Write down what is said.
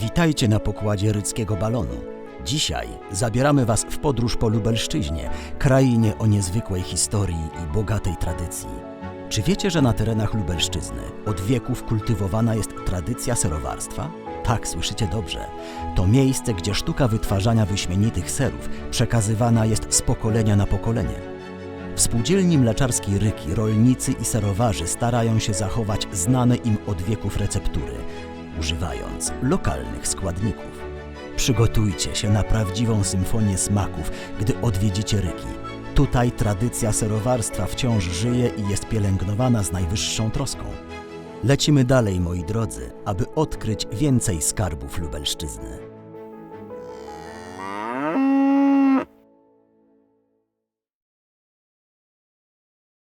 Witajcie na pokładzie ryckiego balonu. Dzisiaj zabieramy Was w podróż po Lubelszczyźnie, krainie o niezwykłej historii i bogatej tradycji. Czy wiecie, że na terenach Lubelszczyzny od wieków kultywowana jest tradycja serowarstwa? Tak, słyszycie dobrze. To miejsce, gdzie sztuka wytwarzania wyśmienitych serów przekazywana jest z pokolenia na pokolenie. W spółdzielni mleczarskiej Ryki rolnicy i serowarzy starają się zachować znane im od wieków receptury, używając lokalnych składników. Przygotujcie się na prawdziwą symfonię smaków, gdy odwiedzicie Ryki. Tutaj tradycja serowarstwa wciąż żyje i jest pielęgnowana z najwyższą troską. Lecimy dalej, moi drodzy, aby odkryć więcej skarbów Lubelszczyzny.